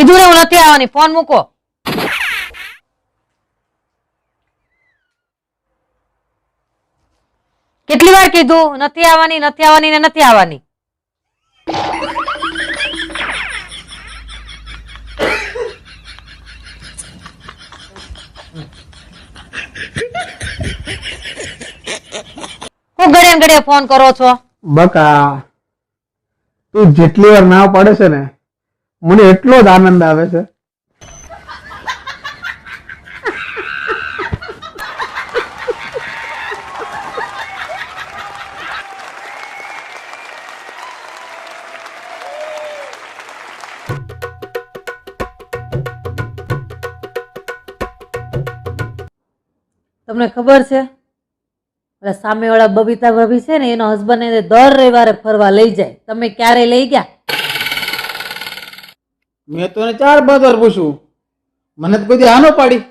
કીધું ને હું નથી આવવાની. ફોન મૂકો. કેટલી વાર કીધું? નથી આવવાની નથી આવવાની ને નથી આવવાની. હું ઘડે ઘડે ફોન કરો છો? બકા, તું જેટલી વાર ના પાડે છે ને મને એટલો જ આનંદ આવે છે. તમને ખબર છે? સામેવાળા બબીતા ભાભી છે ને, એનો હસબન્ડ એને દર રવિવારે ફરવા લઈ જાય. તમે ક્યારે લઈ ગયા? મેં તો ચાર પાંચ વાર પૂછ્યું. મને તો કોઈ આનો પાડી.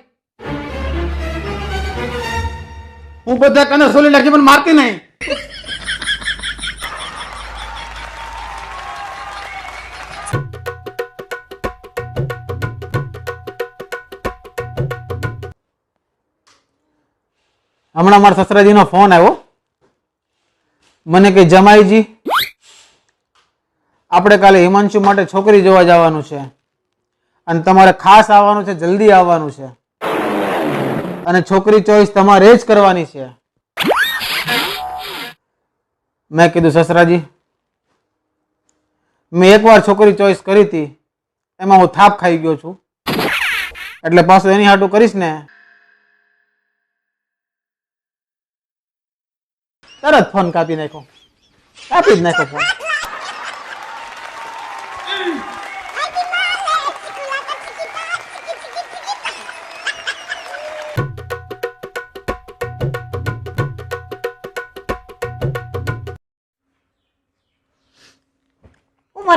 હું બધા કને સોલી નાખી પણ મારતી નહીં. હમણાં મારા સસરાજીનો ફોન આવ્યો. મને કે જમાઈજી આપણે કાલે હિમાંશુ માટે છોકરી જોવા જવાનું છે. અને તમારે ખાસ આવવાનું છે, જલ્દી આવવાનું છે. અને છોકરી ચોઈસ તમારે જ કરવાની છે. મેં કીધું, સસરાજી, મેં એકવાર છોકરી ચોઈસ કરી હતી. એમાં હું થાપ ખાઈ ગયો છું. એટલે પાછું એની હાટું કરીશ ને. તરત ફોન કાપી નાખ્યો. કાપી જ નાખો ફોન.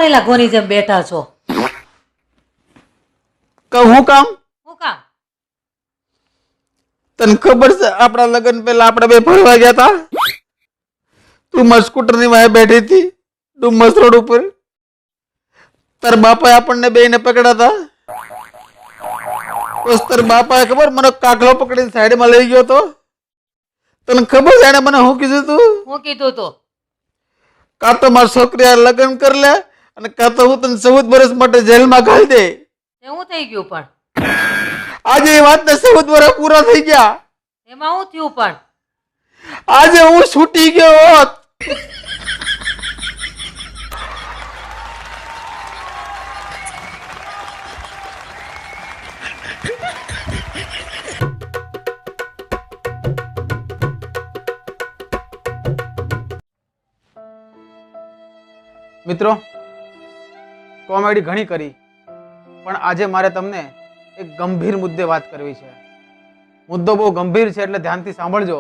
મરેલા ઘોની જેમ બેઠા છો. હું કામ? હું કામ? તને ખબર છે આપણા લગ્ન પહેલા આપણે બે ફરવા ગયા હતા તું મારા સ્કૂટરની વાહે બેઠી હતી ડુમસ રોડ ઉપર. તાર બાપાએ આપણને બેને પકડ્યા હતા બસ તાર બાપાએ ખબર મને કાકલો પકડીને સાઈડમાં લઈ ગયો તો? તને ખબર છે એને મને શું કીધું તું? હું કીધું તો. કાં તો મારી છોકરી લગ્ન કરી લે અને કાં તો હું તને ચૌદ વર્ષ માટે જેલમાં ઘાલી દે. એવું હું થઈ ગયું પણ. આજે એ વાતને ચૌદ વર્ષ પૂરા થઈ ગયા. એમાં હું થયું પણ? આજે હું છૂટી ગયો હોત. મિત્રો કોમેડી ઘણી કરી, પણ આજે મારે તમને એક ગંભીર મુદ્દે વાત કરવી છે. મુદ્દો બહુ ગંભીર છે એટલે ધ્યાનથી સાંભળજો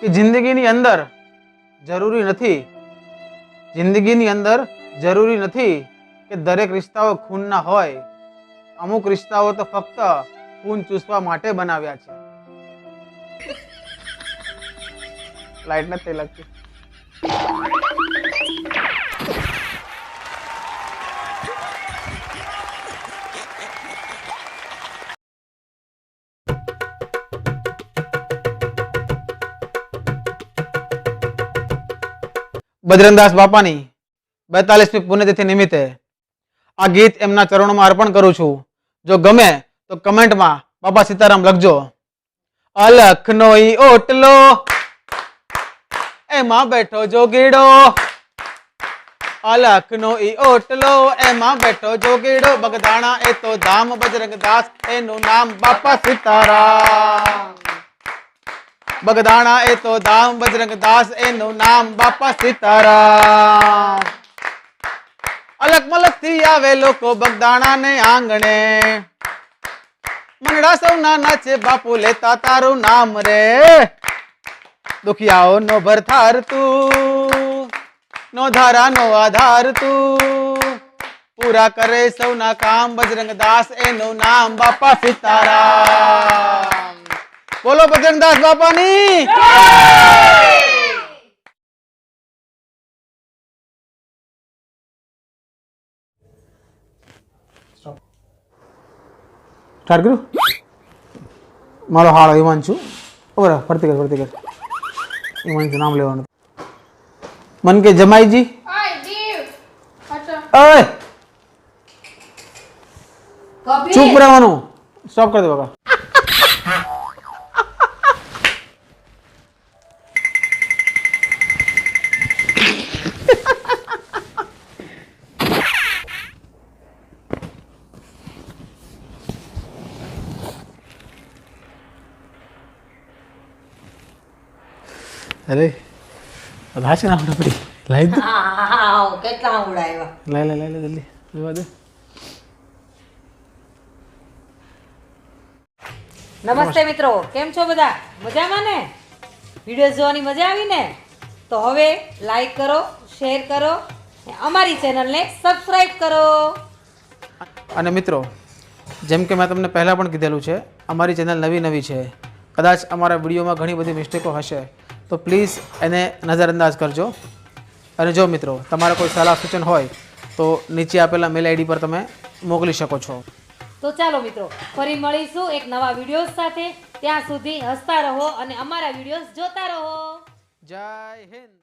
કે જિંદગીની અંદર જરૂરી નથી, જિંદગીની અંદર જરૂરી નથી કે દરેક રિશ્તાઓ ખૂનના હોય. અમુક રિશ્તાઓ તો ફક્ત ખૂન ચૂસવા માટે બનાવ્યા છે. લાઈટ નથી લાગતી. બજરંગદાસ બાપાની બેતાલીસમી પુણ્યતિથિ નિમિત્તે આ ગીત એમના ચરણોમાં અર્પણ કરું છું. જો ગમે તો કમેન્ટમાં બાપા સીતારામ લખજો. અલખનો ઈ ઓટલો, એમાં બેઠો જોગીડો અલખનો ઈ ઓટલો, એમાં બેઠો જોગીડો બગદાણા એ તો ધામ, બજરંગદાસ એનું નામ બાપા સીતારામ. બગદાણા એ તો ધામ બજરંગ દાસ એનું નામ બાપા સીતારામ. અલગ મલકથી આવે લોકો બગદાણા ને આંગણે. મંડળા સૌ નાના છે બાપુ લેતા તારું નામ રે. દુખિયાઓ નો ભરથાર તું નો ધારા નો આધાર તું પૂરા કરે સૌના કામ બજરંગ દાસ એનું નામ બાપા સીતારામ. બોલો બજરંગદાસ બાપાની. સ્ટાર્ટ કર્યું મારો હાળો હિમાંશુ ઓરે ફરતી કર ફરતી કર. હિમાંશુ નામ લેવાનું. મન કે જમાઈજી! ઓય! ચૂપ રહેવાનું. સ્ટોપ કરી દે બાબા અરે રાશે ના ફટાફટી લાવી દે. કેટલા લઈ લે લઈ લે જલ્દી. લેવા દે. નમસ્તે મિત્રો કેમ છો બધા? મજામાં ને? વીડિયો જોવાની મજા આવી ને? તો હવે લાઈક કરો શેર કરો અમારી ચેનલને સબસ્ક્રાઇબ કરો. અને મિત્રો જેમ કે મેં તમને પહેલાં પણ કીધેલું છે અમારી ચેનલ નવી નવી છે. કદાચ અમારા વિડીયોમાં ઘણી બધી મિસ્ટેકો હશે. તો પ્લીઝ એને નજરઅંદાજ કરજો. અને જો મિત્રો તમારા કોઈ સલાહ સૂચન હોય તો નીચે આપેલા મેલ આઈડી પર તમે મોકલી શકો છો. તો ચાલો મિત્રો ફરી મળીશું એક નવા વિડીયોઝ સાથે. ત્યાં સુધી હસતા રહો અને અમારા વિડીયોઝ જોતા રહો. જય હિન્દ.